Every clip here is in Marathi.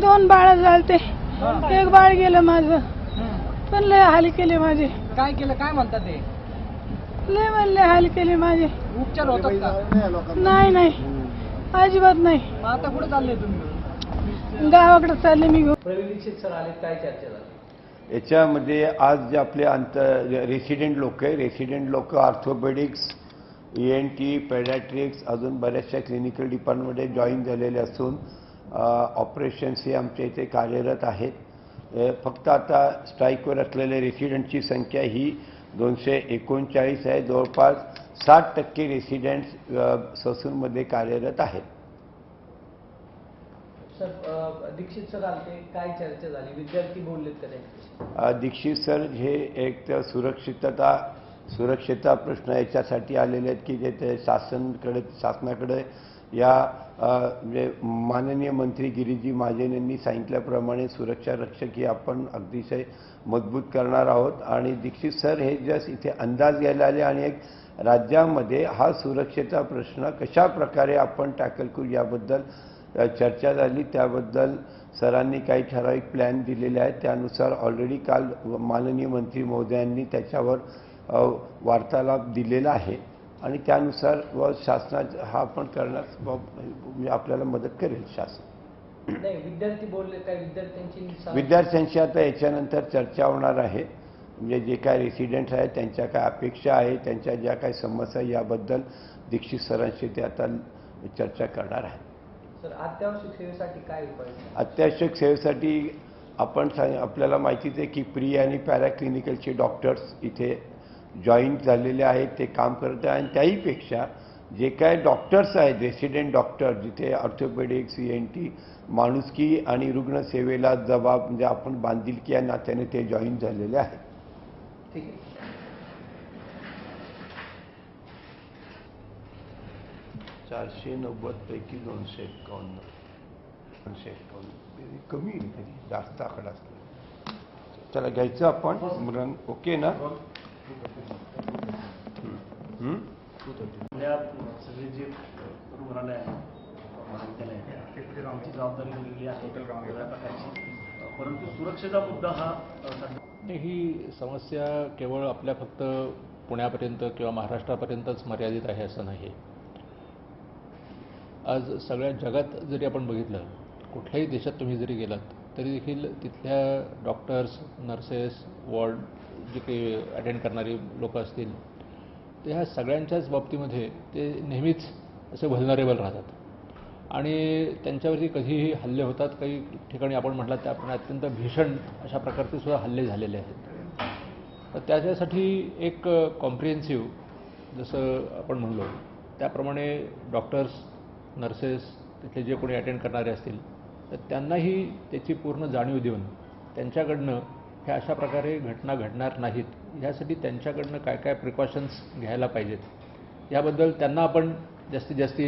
दोन बाळ झालते. एक बाळ गेलं माझं. पण लय हाल केले माझे. काय केलं? काय म्हणतात ते? लय म्हणले हाल केले माझे. उपचार होतात का? नाही नाही. अजिबात नाही. मग आता कुठे चालले तुम्ही? गावाकडे चालले मी. घेऊन प्रवीण दीक्षित सर आले काय चर्चा झाली याच्यामध्ये आज जे आपले आंतर रेसिडेंट लोक आहे रेसिडेंट लोक orthopaedics E N T paediatrics अजून बऱ्याचशा क्लिनिकल डिपार्टमेंटमध्ये जॉईन झालेले असून ऑपरेशन्स हे आमच्या इथे कार्यरत आहेत. अ, फक्त आता स्ट्राईकवर असलेल्या रेसिडेंटची संख्या ही दोनशे एकोणचाळीस आहे. जवळपास साठ टक्के रेसिडेंट्स ससूनमध्ये कार्यरत आहेत. सर दीक्षित सर आले काय चर्चा झाली? विद्यार्थी बोललेत का दीक्षित सर हे एक तर सुरक्षितता सुरक्षेचा प्रश्न याच्यासाठी आलेले आहेत की जे ते शासनकडे शासनाकडे या म्हणजे माननीय मंत्री गिरीजी महाजन यांनी सांगितल्याप्रमाणे सुरक्षा रक्षक ही आपण अतिशय मजबूत करणार आहोत. आणि दीक्षित सर हे जस्ट इथे अंदाज घ्यायला आले आणि एक राज्यामध्ये हा सुरक्षेचा प्रश्न कशा प्रकारे आपण टॅकल करू याबद्दल चर्चा झाली. त्याबद्दल सरांनी काही ठराविक प्लॅन दिलेले आहेत. त्यानुसार ऑलरेडी काल माननीय मंत्री महोदयांनी त्याच्यावर वार्तालाप दिलेला आहे आणि त्यानुसार व शासनात हा आपण करण्यास म्हणजे आपल्याला मदत करेल शासन. नाही विद्यार्थी बोलले काय विद्यार्थ्यांची विद्यार्थ्यांशी आता याच्यानंतर चर्चा होणार आहे. म्हणजे जे काय रेसिडेंट्स आहेत त्यांच्या काय अपेक्षा आहे त्यांच्या ज्या काही समस्या याबद्दल दीक्षित सरांशी ते आता चर्चा करणार आहे सर अत्यावश्यक सेवेसाठी काय उपाय? अत्यावश्यक सेवेसाठी आपण सांग आपल्याला माहितीच आहे की प्री आणि पॅराक्लिनिकलचे डॉक्टर्स इथे जॉईन झालेले आहेत ते काम करत आहे आणि त्याहीपेक्षा जे काय डॉक्टर्स आहेत रेसिडेंट डॉक्टर जिथे ऑर्थोपेडिक सी एन टी माणुसकी आणि रुग्णसेवेला जबाब म्हणजे आपण बांधिलकी या नात्याने ते जॉईन झालेले आहेत. ठीक आहे. चारशे नव्वदपैकी दोनशे एक्कावन्न दोनशे एक्कावन्न हे कमी आहे तरी जास्त आकडा असतो. चला घ्यायचं आपण. रंग ओके ना? हं. हं? सगळे जे रुग्णालय महाविद्यालय आमची जबाबदारी दिलेली आहे वेगळ्या प्रकारची परंतु सुरक्षेचा मुद्दा हा ही समस्या केवळ आपल्या फक्त पुण्यापर्यंत किंवा महाराष्ट्रापर्यंतच मर्यादित आहे असं नाही आज सगळ्या जगात जरी आपण बघितलं कुठल्याही देशात तुम्ही जरी गेलात तरी देखील तिथल्या डॉक्टर्स नर्सेस वॉर्ड जे काही अटेंड करणारी लोक असतील ते ह्या सगळ्यांच्याच बाबतीमध्ये ते नेहमीच असे व्हलनरेबल राहतात. आणि त्यांच्यावरती कधीही हल्ले होतात काही ठिकाणी आपण म्हटलं त्याप्रमाणे अत्यंत भीषण अशा प्रकारचे सुद्धा हल्ले झालेले आहेत. तर त्याच्यासाठी एक कॉम्प्रिहेन्सिव्ह जसं आपण म्हणलो त्याप्रमाणे डॉक्टर्स नर्सेस तिथले जे कोणी अटेंड करणारे असतील तर त्यांनाही त्याची पूर्ण जाणीव देऊन त्यांच्याकडनं ह्या अशा प्रकारे घटना घडणार नाहीत. ह्यासाठी त्यांच्याकडनं काय काय प्रिकॉशन्स घ्यायला पाहिजेत? याबद्दल त्यांना आपण जास्तीत जास्ती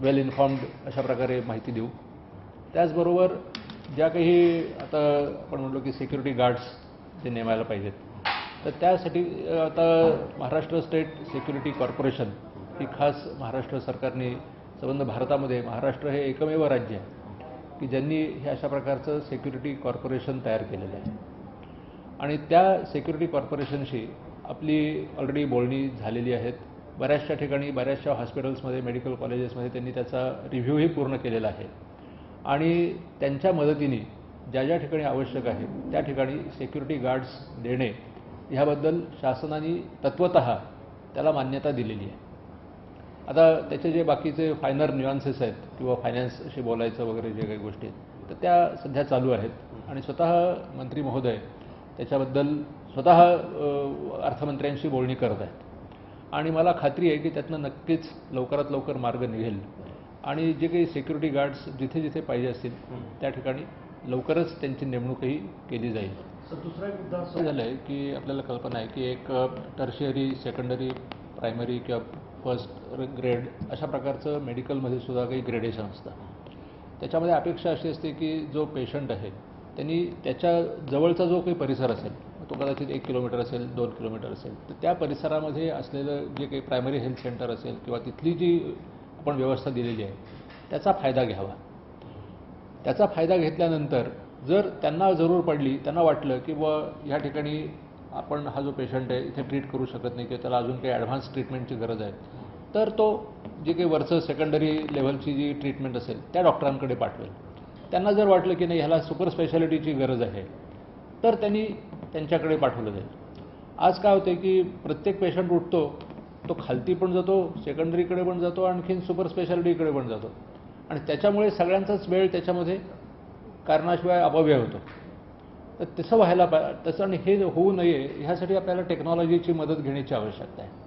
वेल इन्फॉर्म्ड अशा प्रकारे माहिती देऊ. त्याचबरोबर ज्या काही आता आपण म्हणलो की सिक्युरिटी गार्ड्स जे नेमायला पाहिजेत तर त्यासाठी आता महाराष्ट्र स्टेट सिक्युरिटी कॉर्पोरेशन ही खास महाराष्ट्र सरकारने संबंध भारतामध्ये महाराष्ट्र हे एकमेव राज्य आहे. की ज्यांनी हे अशा प्रकारचं सिक्युरिटी कॉर्पोरेशन तयार केलेलं आहे. आणि त्या सिक्युरिटी कॉर्पोरेशनशी आपली ऑलरेडी बोलणी झालेली आहेत. बऱ्याचशा ठिकाणी बऱ्याचशा हॉस्पिटल्समध्ये मेडिकल कॉलेजेसमध्ये त्यांनी त्याचा रिव्ह्यूही पूर्ण केलेला आहे. आणि त्यांच्या मदतीने ज्या ज्या ठिकाणी आवश्यक आहे त्या ठिकाणी सेक्युरिटी गार्ड्स देणे ह्याबद्दल शासनाने तत्वत त्याला मान्यता दिलेली आहे. आता त्याचे जे बाकीचे फायनर न्युआन्सेस आहेत किंवा फायनान्सशी बोलायचं वगैरे जे काही गोष्टी आहेत तर त्या सध्या चालू आहेत. आणि स्वतः मंत्री महोदय त्याच्याबद्दल स्वतः अर्थमंत्र्यांशी बोलणी करत आहेत. आणि मला खात्री आहे की त्यातनं नक्कीच लवकरात लवकर मार्ग निघेल. आणि जे काही सिक्युरिटी गार्ड्स जिथे जिथे पाहिजे असतील त्या ठिकाणी लवकरच त्यांची नेमणूकही केली जाईल. सर दुसरा एक मुद्दा असं असं झालं आहे की आपल्याला कल्पना आहे की एक टर्शियरी सेकंडरी प्रायमरी किंवा फर्स्ट ग्रेड अशा प्रकारचं मेडिकलमध्ये सुद्धा काही ग्रेडेशन असतं. त्याच्यामध्ये अपेक्षा अशी असते की जो पेशंट आहे त्यांनी त्याच्या जवळचा जो काही परिसर असेल तो कदाचित एक किलोमीटर असेल दोन किलोमीटर असेल तर त्या परिसरामध्ये असलेलं जे काही प्रायमरी हेल्थ सेंटर असेल किंवा तिथली जी आपण व्यवस्था दिलेली आहे त्याचा फायदा घ्यावा. त्याचा फायदा घेतल्यानंतर जर त्यांना जरूर पडली त्यांना वाटलं की बुवा ह्या ठिकाणी आपण हा जो पेशंट आहे इथे ट्रीट करू शकत नाही किंवा त्याला अजून काही ॲडव्हान्स ट्रीटमेंटची गरज आहे तर तो जे काही वरचं सेकंडरी लेव्हलची जी ट्रीटमेंट असेल त्या डॉक्टरांकडे पाठवेल. त्यांना जर वाटलं की नाही ह्याला सुपर स्पेशालिटीची गरज आहे तर त्यांनी त्यांच्याकडे पाठवलं जाईल. आज काय होतं की प्रत्येक पेशंट उठतो तो खालती पण जातो सेकंडरीकडे पण जातो आणखीन सुपर स्पेशालिटीकडे पण जातो. आणि त्याच्यामुळे सगळ्यांचाच वेळ त्याच्यामध्ये कारणाशिवाय अपव्यय होतो. तसं व्हायला पा तसं आणि हे होऊ नये ह्यासाठी आपल्याला टेक्नॉलॉजीची मदत घेण्याची आवश्यकता आहे.